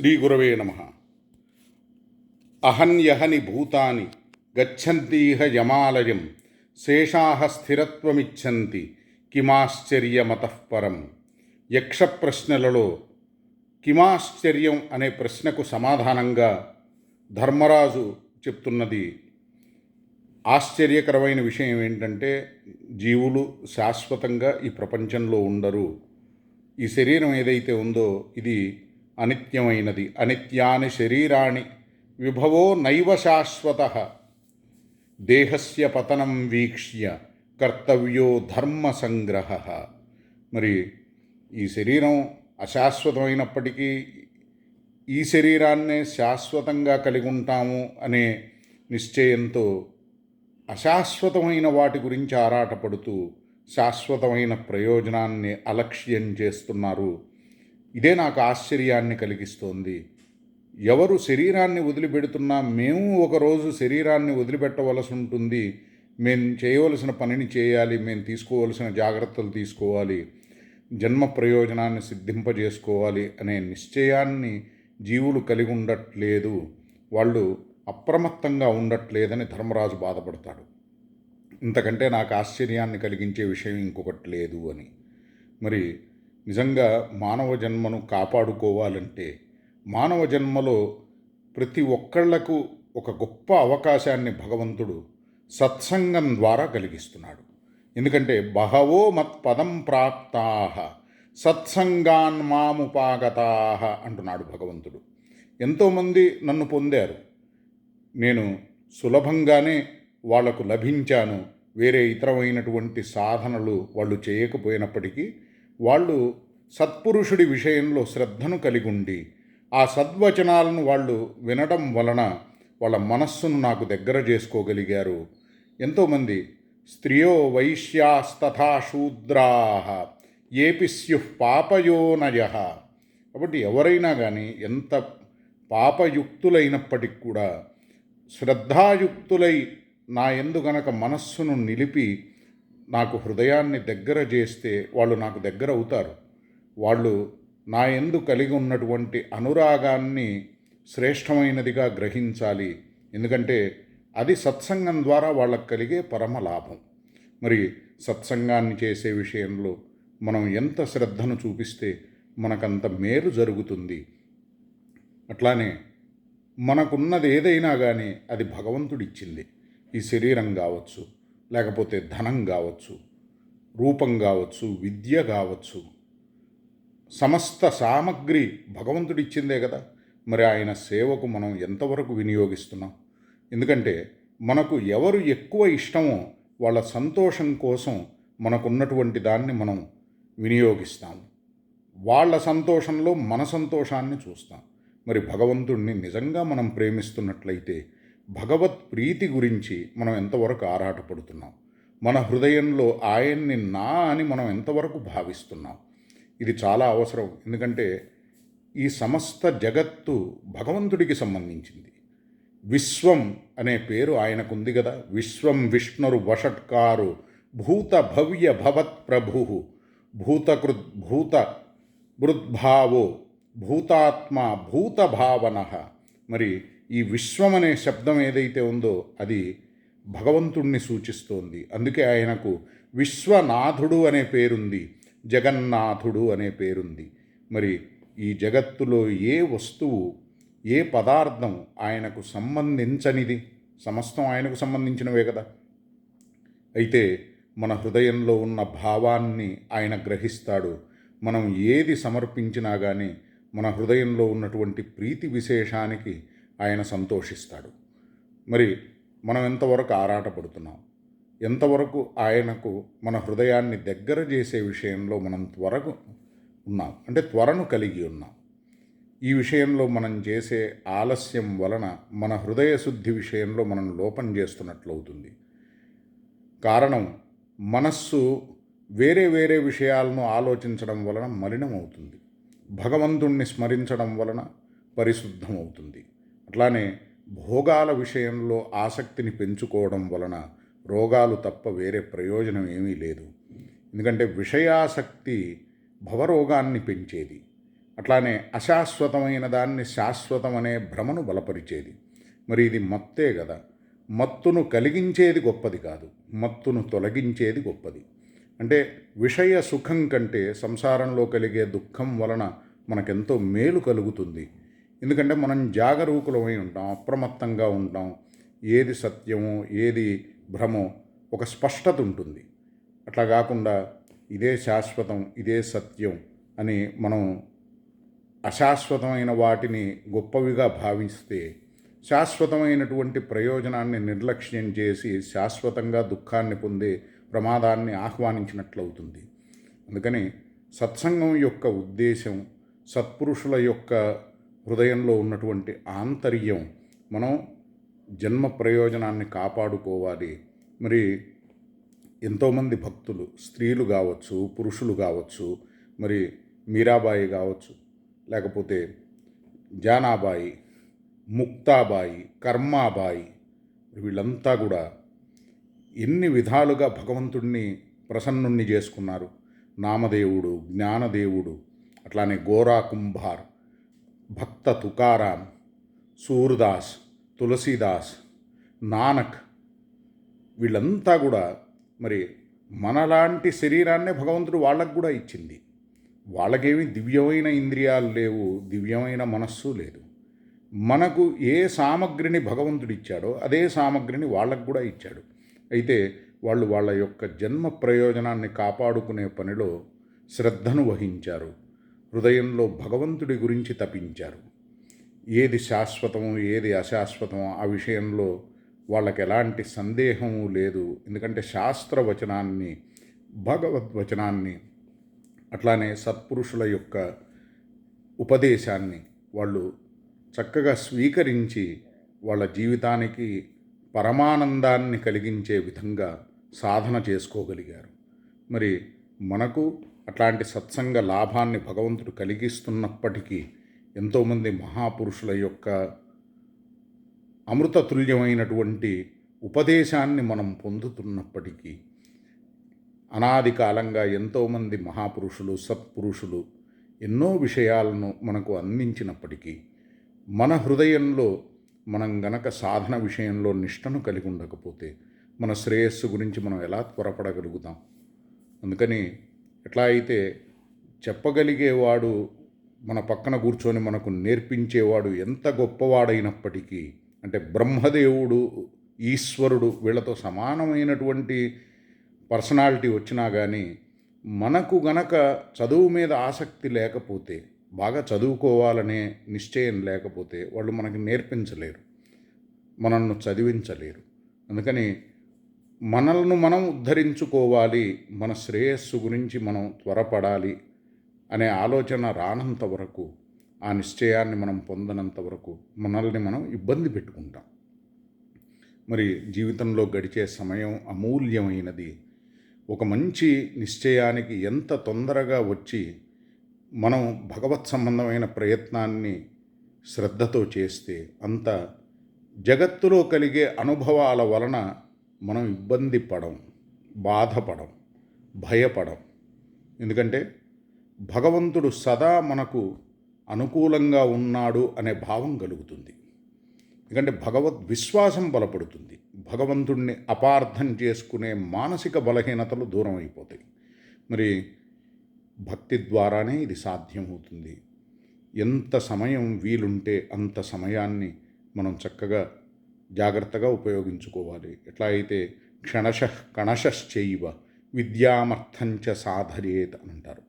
శ్రీ గురవే నమ అహన్యహని భూతాని గచ్చంతీహ యమాలయం శేషాహ స్థిరత్వమిచ్చంతి కిమాశ్చర్యమతఃపరం యక్ష ప్రశ్నలలో కిమాశ్చర్యం అనే ప్రశ్నకు సమాధానంగా ధర్మరాజు చెప్తున్నది. ఆశ్చర్యకరమైన విషయం ఏంటంటే జీవులు శాశ్వతంగా ఈ ప్రపంచంలో ఉండరు. ఈ శరీరం ఏదైతే ఉందో ఇది అనిత్యమైనది. అనిత్యాని శరీరాణి విభవో నైవ శాశ్వత. దేహస్య పతనం వీక్ష్య కర్తవ్యో ధర్మ సంగ్రహ. మరి ఈ శరీరం అశాశ్వతమైనప్పటికీ ఈ శరీరాన్నే శాశ్వతంగా కలిగి ఉంటాము అనే నిశ్చయంతో అశాశ్వతమైన వాటి గురించి ఆరాటపడుతూ శాశ్వతమైన ప్రయోజనాన్ని అలక్ష్యం చేస్తున్నారు ఇదే నాకు ఆశ్చర్యాన్ని కలిగిస్తోంది. ఎవరు శరీరాన్ని వదిలిపెడుతున్నా మేము ఒకరోజు శరీరాన్ని వదిలిపెట్టవలసి ఉంటుంది మేము చేయవలసిన పనిని చేయాలి మేము తీసుకోవలసిన జాగ్రత్తలు తీసుకోవాలి జన్మ ప్రయోజనాన్ని సిద్ధింపజేసుకోవాలి అనే నిశ్చయాన్ని జీవులు కలిగి ఉండట్లేదు వాళ్ళు అప్రమత్తంగా ఉండట్లేదని ధర్మరాజు బాధపడతాడు. ఇంతకంటే నాకు ఆశ్చర్యాన్ని కలిగించే విషయం ఇంకొకటి లేదు అని. మరి నిజంగా మానవ జన్మను కాపాడుకోవాలంటే మానవ జన్మలో ప్రతి ఒక్కళ్ళకు ఒక గొప్ప అవకాశాన్ని భగవంతుడు సత్సంగం ద్వారా కలిగిస్తున్నాడు. ఎందుకంటే బహవో మత్పదం ప్రాప్తా సత్సంగాన్మాముపాగతా అంటున్నాడు భగవంతుడు. ఎంతోమంది నన్ను పొందారు. నేను సులభంగానే వాళ్ళకు లభించాను. వేరే ఇతరమైనటువంటి సాధనలు వాళ్ళు చేయకపోయినప్పటికీ వాళ్ళు సత్పురుషుడి విషయంలో శ్రద్ధను కలిగి ఉండి ఆ సద్వచనాలను వాళ్ళు వినడం వలన వాళ్ళ మనస్సును నాకు దగ్గర చేసుకోగలిగారు. ఎంతోమంది స్త్రియో వైశ్యాస్తథా శూద్రా ఏపి స్యు పాపయోనయ కాబట్టి ఎవరైనా కానీ ఎంత పాపయుక్తులైనప్పటికి కూడా శ్రద్ధాయుక్తులై నా ఎందు గనక మనస్సును నిలిపి నాకు హృదయాన్ని దగ్గర చేస్తే వాళ్ళు నాకు దగ్గర అవుతారు. వాళ్ళు నా ఎందు కలిగి ఉన్నటువంటి అనురాగాన్ని శ్రేష్టమైనదిగా గ్రహించాలి. ఎందుకంటే అది సత్సంగం ద్వారా వాళ్ళకు కలిగే పరమ లాభం. మరి సత్సంగాన్ని చేసే విషయంలో మనం ఎంత శ్రద్ధను చూపిస్తే మనకంత మేలు జరుగుతుంది. అట్లానే మనకున్నది ఏదైనా కానీ అది భగవంతుడిచ్చింది. ఈ శరీరం కావచ్చు లేకపోతే ధనం కావచ్చు రూపం కావచ్చు విద్య కావచ్చు సమస్త సామగ్రి భగవంతుడిచ్చిందే కదా. మరి ఆయన సేవకు మనం ఎంతవరకు వినియోగిస్తున్నాం? ఎందుకంటే మనకు ఎవరు ఎక్కువ ఇష్టమో వాళ్ళ సంతోషం కోసం మనకున్నటువంటి దాన్ని మనం వినియోగిస్తాం. వాళ్ళ సంతోషంలో మన సంతోషాన్ని చూస్తాం. మరి భగవంతుణ్ణి నిజంగా మనం ప్రేమిస్తున్నట్లయితే భగవత్ ప్రీతి గురించి మనం ఎంతవరకు ఆరాటపడుతున్నాం? మన హృదయంలో ఆయన్ని నా అని మనం ఎంతవరకు భావిస్తున్నాం? ఇది చాలా అవసరం. ఎందుకంటే ఈ సమస్త జగత్తు భగవంతుడికి సంబంధించింది. విశ్వం అనే పేరు ఆయనకుంది కదా విశ్వం విష్ణురు వషట్కారు భూత భవ్య భవత్ ప్రభు భూతకృద్ భూత భృద్భావో భూతాత్మ భూత భావన. మరి ఈ విశ్వం అనే శబ్దం ఏదైతే ఉందో అది భగవంతుణ్ణి సూచిస్తోంది. అందుకే ఆయనకు విశ్వనాథుడు అనే పేరుంది. జగన్నాథుడు అనే పేరుంది. మరి ఈ జగత్తులో ఏ వస్తువు ఏ పదార్థం ఆయనకు సంబంధించనిది? సమస్తం ఆయనకు సంబంధించినవే కదా. అయితే మన హృదయంలో ఉన్న భావాన్ని ఆయన గ్రహిస్తాడు. మనం ఏది సమర్పించినా కానీ మన హృదయంలో ఉన్నటువంటి ప్రీతి విశేషానికి ఆయన సంతోషిస్తాడు. మరి మనం ఎంతవరకు ఆరాటపడుతున్నాం? ఎంతవరకు ఆయనకు మన హృదయాన్ని దగ్గర చేసే విషయంలో మనం త్వరకు ఉన్నాం? అంటే త్వరను కలిగి ఉన్నాం. ఈ విషయంలో మనం చేసే ఆలస్యం వలన మన హృదయ శుద్ధి విషయంలో మనం లోపం చేస్తున్నట్లవుతుంది. కారణం మనస్సు వేరే వేరే విషయాలను ఆలోచించడం వలన మలినమవుతుంది. భగవంతుణ్ణి స్మరించడం వలన పరిశుద్ధమవుతుంది. అట్లానే భోగాల విషయంలో ఆసక్తిని పెంచుకోవడం వలన రోగాలు తప్ప వేరే ప్రయోజనం ఏమీ లేదు. ఎందుకంటే విషయాసక్తి భవరోగాన్ని పెంచేది. అట్లానే అశాశ్వతమైన దాన్ని శాశ్వతం అనే భ్రమను బలపరిచేది. మరి ఇది మత్తే కదా. మత్తును కలిగించేది గొప్పది కాదు. మత్తును తొలగించేది గొప్పది. అంటే విషయ సుఖం కంటే సంసారంలో కలిగే దుఃఖం వలన మనకెంతో మేలు కలుగుతుంది. ఎందుకంటే మనం జాగరూకులమై ఉంటాం అప్రమత్తంగా ఉంటాం. ఏది సత్యమో ఏది భ్రమో ఒక స్పష్టత ఉంటుంది. అట్లా కాకుండా ఇదే శాశ్వతం ఇదే సత్యం అని మనం అశాశ్వతమైన వాటిని గొప్పవిగా భావిస్తే శాశ్వతమైనటువంటి ప్రయోజనాన్ని నిర్లక్ష్యం చేసి శాశ్వతంగా దుఃఖాన్ని పొందే ప్రమాదాన్ని ఆహ్వానించినట్లవుతుంది. అందుకని సత్సంగం యొక్క ఉద్దేశం సత్పురుషుల యొక్క హృదయంలో ఉన్నటువంటి ఆంతర్యం మనం జన్మ ప్రయోజనాన్ని కాపాడుకోవాలి. మరి ఎంతోమంది భక్తులు స్త్రీలు కావచ్చు పురుషులు కావచ్చు మరి మీరాబాయి కావచ్చు లేకపోతే జానాబాయి ముక్తాబాయి కర్మాబాయి వీళ్ళంతా కూడా ఎన్ని విధాలుగా భగవంతుణ్ణి ప్రసన్నుణ్ణి చేసుకున్నారు. నామదేవుడు జ్ఞానదేవుడు అట్లానే గోరా కుంభార్ భక్త తుకారాం సూర్దాస్ తులసీదాస్ నానక్ వీళ్ళంతా కూడా మరి మనలాంటి శరీరాన్నే భగవంతుడు వాళ్ళకు కూడా ఇచ్చింది. వాళ్ళకేమి దివ్యమైన ఇంద్రియాలు లేవు దివ్యమైన మనస్సు లేదు. మనకు ఏ సామగ్రిని భగవంతుడు ఇచ్చాడో అదే సామగ్రిని వాళ్ళకు కూడా ఇచ్చాడు. అయితే వాళ్ళు వాళ్ళ యొక్క జన్మ ప్రయోజనాన్ని కాపాడుకునే పనిలో శ్రద్ధను వహించారు. హృదయంలో భగవంతుడి గురించి తపించారు. ఏది శాశ్వతమో ఏది అశాశ్వతమో ఆ విషయంలో వాళ్ళకి ఎలాంటి సందేహము లేదు. ఎందుకంటే శాస్త్రవచనాన్ని భగవద్వచనాన్ని అట్లానే సత్పురుషుల యొక్క ఉపదేశాన్ని వాళ్ళు చక్కగా స్వీకరించి వాళ్ళ జీవితానికి పరమానందాన్ని కలిగించే విధంగా సాధన చేసుకోగలిగారు. మరి మనకు అట్లాంటి సత్సంగ లాభాన్ని భగవంతుడు కలిగిస్తున్నప్పటికీ ఎంతోమంది మహాపురుషుల యొక్క అమృతతుల్యమైనటువంటి ఉపదేశాన్ని మనం పొందుతున్నప్పటికీ అనాది కాలంగా ఎంతోమంది మహాపురుషులు సత్పురుషులు ఎన్నో విషయాలను మనకు అందించినప్పటికీ మన హృదయంలో మనం గనక సాధన విషయంలో నిష్టను కలిగి ఉండకపోతే మన శ్రేయస్సు గురించి మనం ఎలా త్వరపడగలుగుతాం? అందుకని ఎట్లా అయితే చెప్పగలిగేవాడు మన పక్కన కూర్చొని మనకు నేర్పించేవాడు ఎంత గొప్పవాడైనప్పటికీ అంటే బ్రహ్మదేవుడు ఈశ్వరుడు వీళ్ళతో సమానమైనటువంటి పర్సనాలిటీ వచ్చినా కానీ మనకు గనక చదువు మీద ఆసక్తి లేకపోతే బాగా చదువుకోవాలనే నిశ్చయం లేకపోతే వాళ్ళు మనకి నేర్పించలేరు. మనల్ని చదివించలేరు. అందుకని మనల్ని మనం ఉద్ధరించుకోవాలి మన శ్రేయస్సు గురించి మనం త్వరపడాలి అనే ఆలోచన రానంత వరకు ఆ నిశ్చయాన్ని మనం పొందనంత వరకు మనల్ని మనం ఇబ్బంది పెట్టుకుంటాం. మరి జీవితంలో గడిచే సమయం అమూల్యమైనది. ఒక మంచి నిశ్చయానికి ఎంత తొందరగా వచ్చి మనం భగవత్ సంబంధమైన ప్రయత్నాన్ని శ్రద్ధతో చేస్తే అంత జగత్తులో కలిగే అనుభవాల వలన మనం ఇబ్బంది పడం బాధపడం భయపడం. ఎందుకంటే భగవంతుడు సదా మనకు అనుకూలంగా ఉన్నాడు అనే భావం కలుగుతుంది. ఎందుకంటే భగవద్ విశ్వాసం బలపడుతుంది. భగవంతుణ్ణి అపార్థం చేసుకునే మానసిక బలహీనతలు దూరం అయిపోతాయి. మరి భక్తి ద్వారానే ఇది సాధ్యమవుతుంది. ఎంత సమయం వీలుంటే అంత సమయాన్ని మనం చక్కగా జాగ్రత్తగా ఉపయోగించుకోవాలి. ఎట్లా అయితే క్షణశ కణశశ్చైవ విద్యామర్థంచ సాధరేత్ అని అంటారు.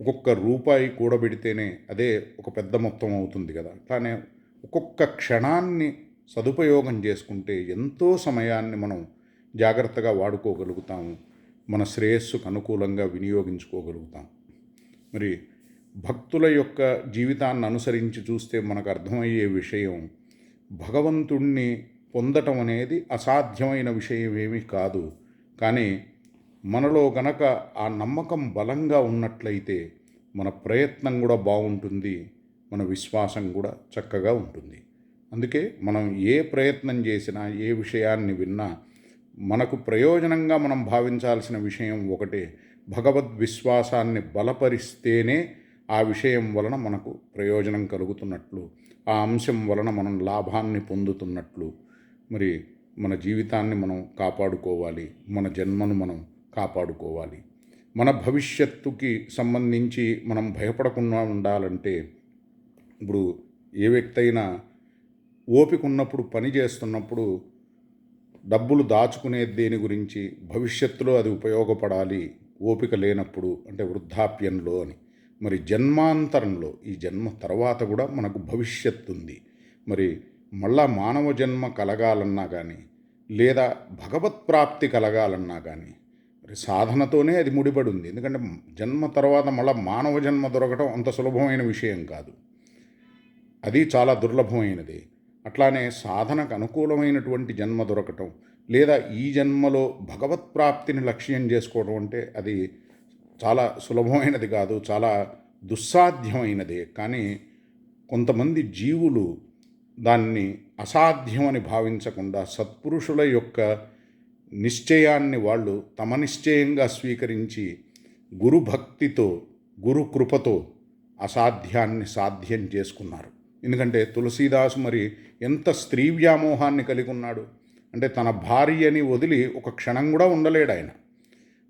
ఒక్కొక్క రూపాయి కూడబెడితేనే అదే ఒక పెద్ద మొత్తం అవుతుంది కదా. అట్లానే ఒక్కొక్క క్షణాన్ని సదుపయోగం చేసుకుంటే ఎంతో సమయాన్ని మనం జాగ్రత్తగా వాడుకోగలుగుతాము మన శ్రేయస్సుకు అనుకూలంగా వినియోగించుకోగలుగుతాం. మరి భక్తుల యొక్క జీవితాన్ని అనుసరించి చూస్తే మనకు అర్థమయ్యే విషయం భగవంతుణ్ణి పొందటం అనేది అసాధ్యమైన విషయం ఏమీ కాదు. కానీ మనలో గనక ఆ నమ్మకం బలంగా ఉన్నట్లయితే మన ప్రయత్నం కూడా బాగుంటుంది మన విశ్వాసం కూడా చక్కగా ఉంటుంది. అందుకే మనం ఏ ప్రయత్నం చేసినా ఏ విషయాన్ని విన్నా మనకు ప్రయోజనంగా మనం భావించాల్సిన విషయం ఒకటే భగవద్ విశ్వాసాన్ని బలపరిస్తేనే ఆ విషయం వలన మనకు ప్రయోజనం కలుగుతున్నట్లు ఆ అంశం వలన మనం లాభాన్ని పొందుతున్నట్లు. మరి మన జీవితాన్ని మనం కాపాడుకోవాలి. మన జన్మను మనం కాపాడుకోవాలి. మన భవిష్యత్తుకి సంబంధించి మనం భయపడకుండా ఉండాలంటే ఇప్పుడు ఏ వ్యక్తి అయినా ఓపిక ఉన్నప్పుడు పని చేస్తున్నప్పుడు డబ్బులు దాచుకునే దేని గురించి భవిష్యత్తులో అది ఉపయోగపడాలి ఓపిక లేనప్పుడు అంటే వృద్ధాప్యంలో అని. మరి జన్మాంతరంలో ఈ జన్మ తర్వాత కూడా మనకు భవిష్యత్తు ఉంది మరి మళ్ళా మానవ జన్మ కలగాలన్నా కానీ లేదా భగవత్ ప్రాప్తి కలగాలన్నా కానీ మరి సాధనతోనే అది ముడిపడి ఉంది ఎందుకంటే జన్మ తర్వాత మళ్ళా మానవ జన్మ దొరకటం అంత సులభమైన విషయం కాదు. అది చాలా దుర్లభమైనది. అట్లానే సాధనకు అనుకూలమైనటువంటి జన్మ దొరకటం లేదా ఈ జన్మలో భగవత్ ప్రాప్తిని లక్ష్యం చేసుకోవడం అంటే అది చాలా సులభమైనది కాదు చాలా దుస్సాధ్యమైనదే. కానీ కొంతమంది జీవులు దాన్ని అసాధ్యమని భావించకుండా సత్పురుషుల యొక్క నిశ్చయాన్ని వాళ్ళు తమ నిశ్చయంగా స్వీకరించి గురుభక్తితో గురుకృపతో అసాధ్యాన్ని సాధ్యం చేసుకున్నారు. ఎందుకంటే తులసీదాసు మరి ఎంత స్త్రీ వ్యామోహాన్ని కలిగి ఉన్నాడు. అంటే తన భార్యని వదిలి ఒక క్షణం కూడా ఉండలేడు ఆయన.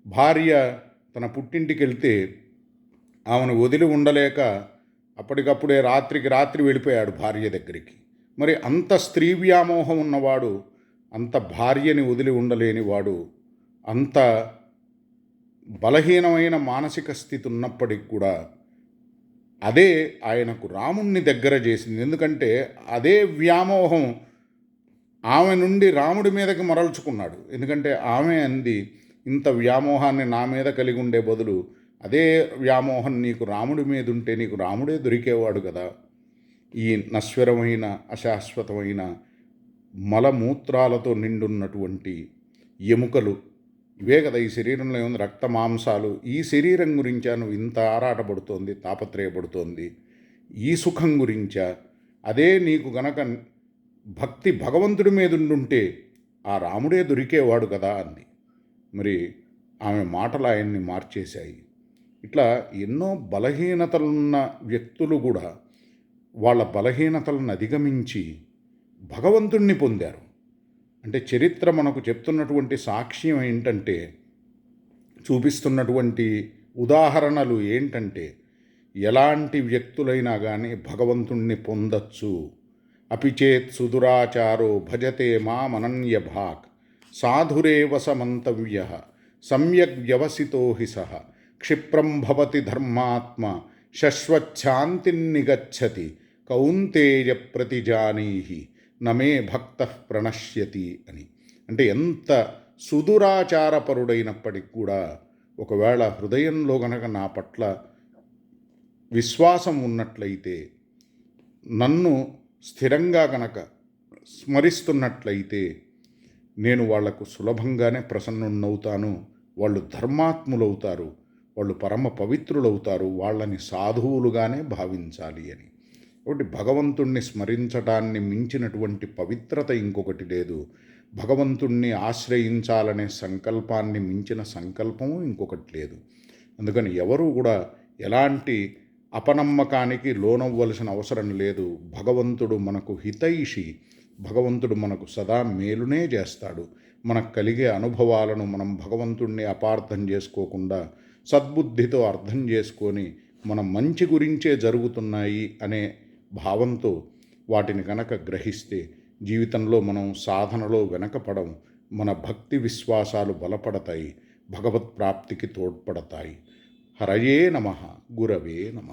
భార్య తన పుట్టింటికి వెళ్తే ఆమెను వదిలి ఉండలేక అప్పటికప్పుడే రాత్రికి రాత్రి వెళ్ళిపోయాడు భార్య దగ్గరికి. మరి అంత స్త్రీ వ్యామోహం ఉన్నవాడు అంత భార్యని వదిలి ఉండలేని వాడు అంత బలహీనమైన మానసిక స్థితి ఉన్నప్పటికి కూడా అదే ఆయనకు రాముణ్ణి దగ్గర చేసింది. ఎందుకంటే అదే వ్యామోహం ఆమె నుండి రాముడి మీదకి మరల్చుకున్నాడు. ఎందుకంటే ఆమె అంది ఇంత వ్యామోహాన్ని నా మీద కలిగి ఉండే బదులు అదే వ్యామోహం నీకు రాముడి మీద ఉంటే నీకు రాముడే దొరికేవాడు కదా. ఈ నశ్వరమైన అశాశ్వతమైన మలమూత్రాలతో నిండున్నటువంటి ఎముకలు ఇవే కదా ఈ శరీరంలో ఏముంది? రక్త మాంసాలు. ఈ శరీరం గురించా నువ్వు ఇంత ఆరాటపడుతోంది తాపత్రయపడుతోంది? ఈ సుఖం గురించా? అదే నీకు గనక భక్తి భగవంతుడి మీద ఉండుంటే ఆ రాముడే దొరికేవాడు కదా అంది. మరి ఆమె మాటలు ఆయన్ని మార్చేశాయి. ఇట్లా ఎన్నో బలహీనతలున్న వ్యక్తులు కూడా వాళ్ళ బలహీనతలను అధిగమించి భగవంతుణ్ణి పొందారు. అంటే చరిత్ర మనకు చెప్తున్నటువంటి సాక్ష్యం ఏంటంటే చూపిస్తున్నటువంటి ఉదాహరణలు ఏంటంటే ఎలాంటి వ్యక్తులైనా కానీ భగవంతుణ్ణి పొందచ్చు. అపిచేత్ సుదురాచారో భజతే మామనన్య భాక్ సాధురేవ సమంతవ్య సమ్యక్ వ్యవసితో హి సహ క్షిప్రం భవతి ధర్మాత్మ శశ్వచ్ఛాంతిన్నిగచ్చతి కౌంతేయ ప్రతిజానీహి నమే భక్త ప్రణశ్యతి అని. అంటే ఎంత సుదురాచారపరుడైనప్పటికి కూడా ఒకవేళ హృదయంలో గనక నా పట్ల విశ్వాసం ఉన్నట్లయితే నన్ను స్థిరంగా గనక స్మరిస్తున్నట్లయితే నేను వాళ్ళకు సులభంగానే ప్రసన్నుణ్ణవుతాను. వాళ్ళు ధర్మాత్ములవుతారు. వాళ్ళు పరమ పవిత్రులవుతారు. వాళ్ళని సాధువులుగానే భావించాలి అని. ఒకటి భగవంతుణ్ణి స్మరించటాన్ని మించినటువంటి పవిత్రత ఇంకొకటి లేదు. భగవంతుణ్ణి ఆశ్రయించాలనే సంకల్పాన్ని మించిన సంకల్పము ఇంకొకటి లేదు. అందుకని ఎవరు కూడా ఎలాంటి అపనమ్మకానికి లోనవ్వలసిన అవసరం లేదు. భగవంతుడు మనకు హితైషి. భగవంతుడు మనకు సదా మేలునే చేస్తాడు. మనకు కలిగే అనుభవాలను మనం భగవంతుణ్ణి అపార్థం చేసుకోకుండా సద్బుద్ధితో అర్థం చేసుకొని మన మంచి గురించే జరుగుతున్నాయి అనే భావంతో వాటిని కనుక గ్రహిస్తే జీవితంలో మనం సాధనలో వెనకపడం మన భక్తి విశ్వాసాలు బలపడతాయి. భగవత్ ప్రాప్తికి తోడ్పడతాయి. హరయే నమ గురవే నమ